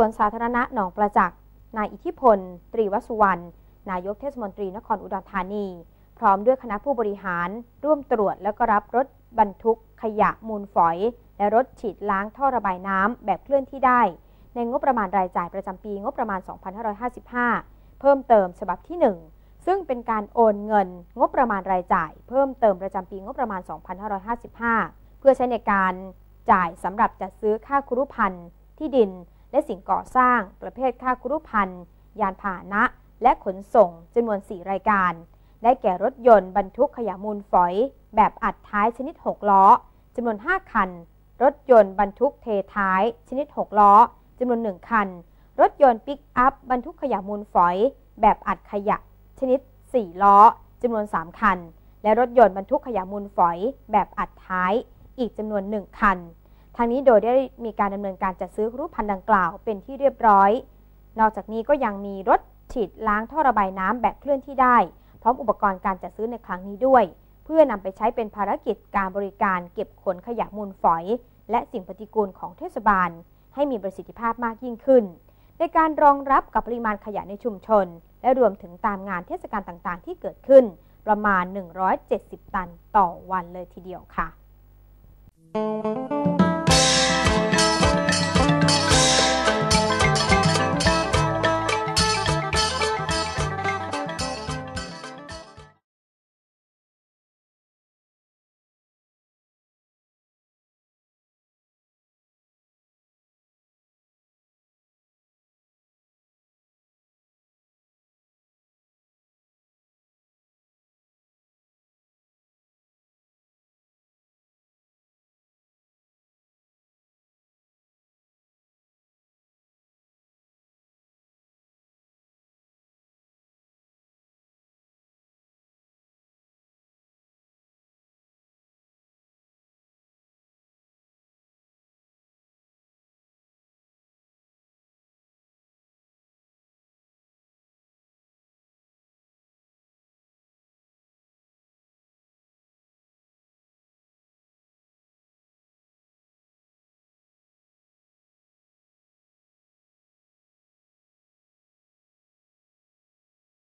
วนสาธารณะหนองประจักษ์นายอิทธิพล ตรีวสุวรรณ นายกเทศมนตรีนครอุดรธานี พร้อมด้วยคณะผู้บริหารร่วมตรวจแล้วก็รับรถบรรทุกขยะมูลฝอย และรถฉีดล้างท่อระบายน้ำแบบเคลื่อนที่ได้ ในงบประมาณรายจ่ายประจำปีงบประมาณ 2555 เพิ่มเติมฉบับที่ 1 ซึ่งเป็นการโอนเงินงบประมาณรายจ่าย เพิ่มเติมประจำปีงบประมาณ 2555 เพื่อใช้ในการจ่ายสำหรับจัดซื้อค่าครุพันธ์ที่ดิน และสิ่งก่อสร้าง ประเภทค่าครุพันธ์ยานพาหนะ และขนส่งจำนวน 4 รายการ ได้แก่รถยนต์บรรทุกขยะมูลฝอย แบบอัดท้ายชนิด 6 ล้อจำนวน 5 คัน รถยนต์บรรทุกเทท้ายชนิด 6 ล้อจำนวน 1 คัน รถยนต์ปิกอัพบรรทุกขยะมูลฝอย แบบอัดขยะ ชนิด 4 ล้อจำนวน 3 คัน และรถยนต์บรรทุกขยะมูลฝอย แบบอัดท้าย อีกจำนวน 1 คัน ทางนี้โดยได้มีการดำเนินการจัดซื้อรูปพันธ์ดังกล่าวเป็นที่เรียบร้อย นอกจากนี้ก็ยังมีรถฉีดล้างท่อระบายน้ำแบบเคลื่อนที่ได้ พร้อมอุปกรณ์การจัดซื้อในครั้งนี้ด้วย เพื่อนำไปใช้เป็นภารกิจการบริการเก็บขนขยะมูลฝอย และสิ่งปฏิกูลของเทศบาล ให้มีประสิทธิภาพมากยิ่งขึ้น ในการรองรับกับปริมาณขยะในชุมชน และรวมถึงตามงานเทศกาลต่างๆ ที่เกิดขึ้น ประมาณ 170 ตันต่อวันเลยทีเดียวค่ะ